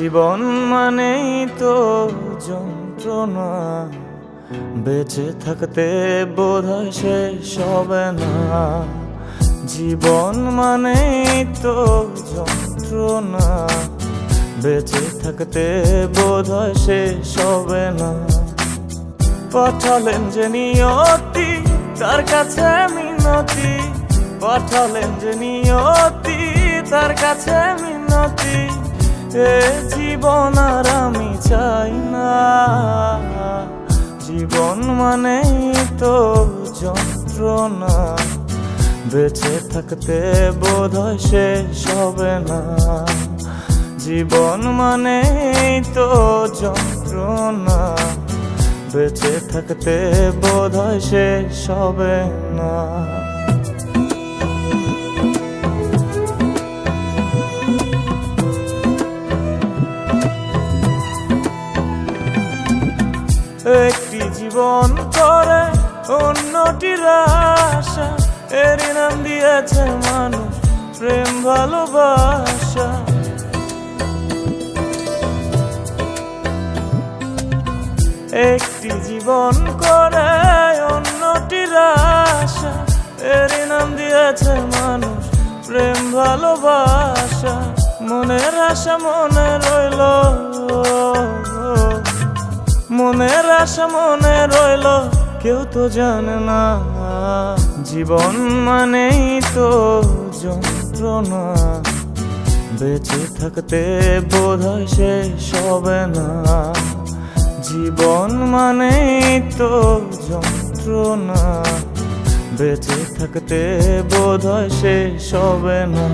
জীবন মানেই তো যন্ত্রণা। বেঁচে থাকতে বোধ হয় শেষ হবে না। জীবন মানেই তো যন্ত্রণা। বেঁচে থাকতে বোধ হয় শেষ হবে না। পাঠালেন যে নিয়তি, তার কাছে মিনতি। পাঠালেন যে নিয়তি, তার কাছে এ জীবন আর আমি চাই না। জীবন মানেই তো যন্ত্রণা। বেঁচে থাকতে বোধ হয় শেষ হবে না। জীবন মানেই তো যন্ত্রণা। বেঁচে থাকতে বোধ হয় শেষ হবে না। একটি জীবন করে, অন্যটির আশা। এরই নাম দিয়েছে মানুষ প্রেম, ভালোবাসা। একটি জীবন করে, অন্যটির আশা। এরই নাম দিয়েছে মানুষ প্রেম, ভালোবাসা। মনের আশা মনে রইল। মনে রইল, কেউ তো জানে না। জীবন মানেই তো যন্ত্রণা। বেঁচে থাকতে বোধ হয় শেষ হবে না। জীবন মানেই তো যন্ত্রণা। বেঁচে থাকতে বোধ হয় শেষ হবে না।